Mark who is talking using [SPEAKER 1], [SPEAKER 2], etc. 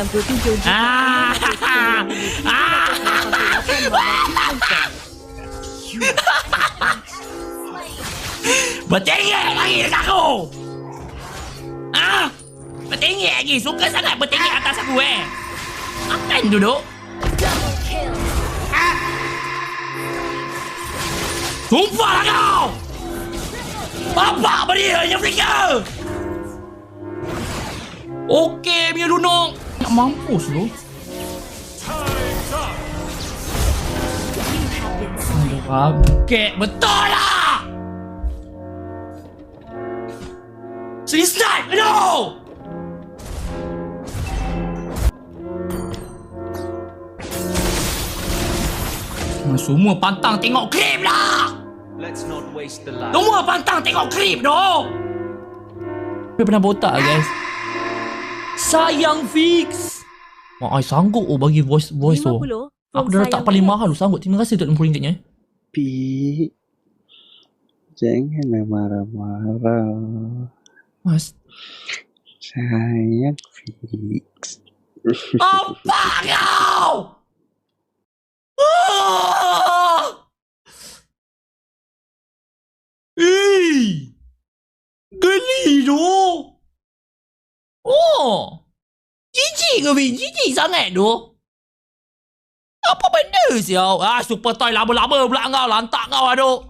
[SPEAKER 1] 67 juta
[SPEAKER 2] Ah. Bertinggi lagi dekat aku. Ah, bertinggi lagi. Suka sangat bertinggi atas aku eh. Apa yang duduk? Ah. Sumpah lah kau! Bapak berdiri hanya flicker! Okey, punya lunok. Nak mampus lu. Okey, betul lah! Sini snipe! Aduh! Semua pantang tengok klip lah!
[SPEAKER 3] Let's not waste the life.
[SPEAKER 2] Semua pantang tengok klip doh. Dia pernah botak guys. Sayang fix. Mak ai sanggup oh bagi voice voice tu.
[SPEAKER 1] 50
[SPEAKER 2] Aku dah letak paling mahal sanggup. Terima kasih untuk RM60 nya.
[SPEAKER 4] Pi Janganlah marah-marah
[SPEAKER 2] Mas.
[SPEAKER 4] Sayang fix
[SPEAKER 2] Apa kau? Ah! Eh! Geli tu. Jijik ke Bin? Jijik sangat tu. Apa benda siau? Ah, super toy lama-lama pula kau. Lantak kau aduh. Ah.